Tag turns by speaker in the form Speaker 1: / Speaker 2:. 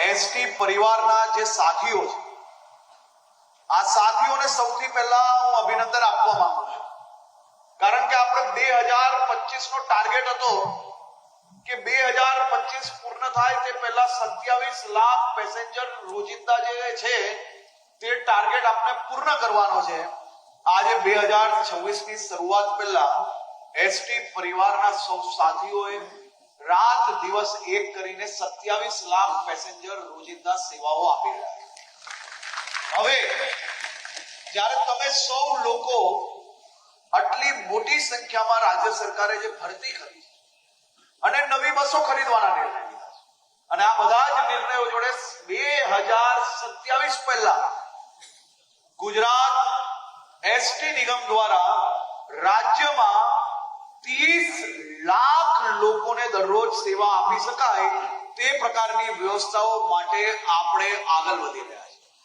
Speaker 1: ST પરિવારના જે સાથીઓ છે, આ સાથીઓને સૌથી પહેલા હું અભિનંદન આપવા માંગુ છું. કારણ કે આપણે બે હજાર પચીસ નો ટાર્ગેટ હતો કે બે હજાર પચીસ પૂર્ણ થાય તે પહેલા સત્યાવીસ લાખ પેસેન્જર રોજિંદા જે છે, તે ટાર્ગેટ આપણે પૂર્ણ કરવાનો છે. આજે બે હજાર છવ્વીસની શરૂઆત પહેલા એસટી પરિવારના સૌ સાથીઓએ દિવસ એક કરીને સત્યાવીસ લાખ પેસેન્જર રોજિંદા સેવાઓ આપી રહ્યા છે. હવે, જ્યારે તમે સૌ લોકો આટલી મોટી સંખ્યામાં રાજ્ય સરકારે જે ભરતી કરી અને નવી બસો ખરીદવાના નિર્ણય લીધા અને આ બધા જ નિર્ણયો જોડે બે હજાર સત્યાવીસ પહેલા ગુજરાત એસટી નિગમ દ્વારા રાજ્યમાં ત્રીસ લાખ દરરોજ સેવા આપી શકાય તે પ્રકારની વ્યવસ્થાઓ માટે આપણે આગળ વધી રહ્યા છીએ.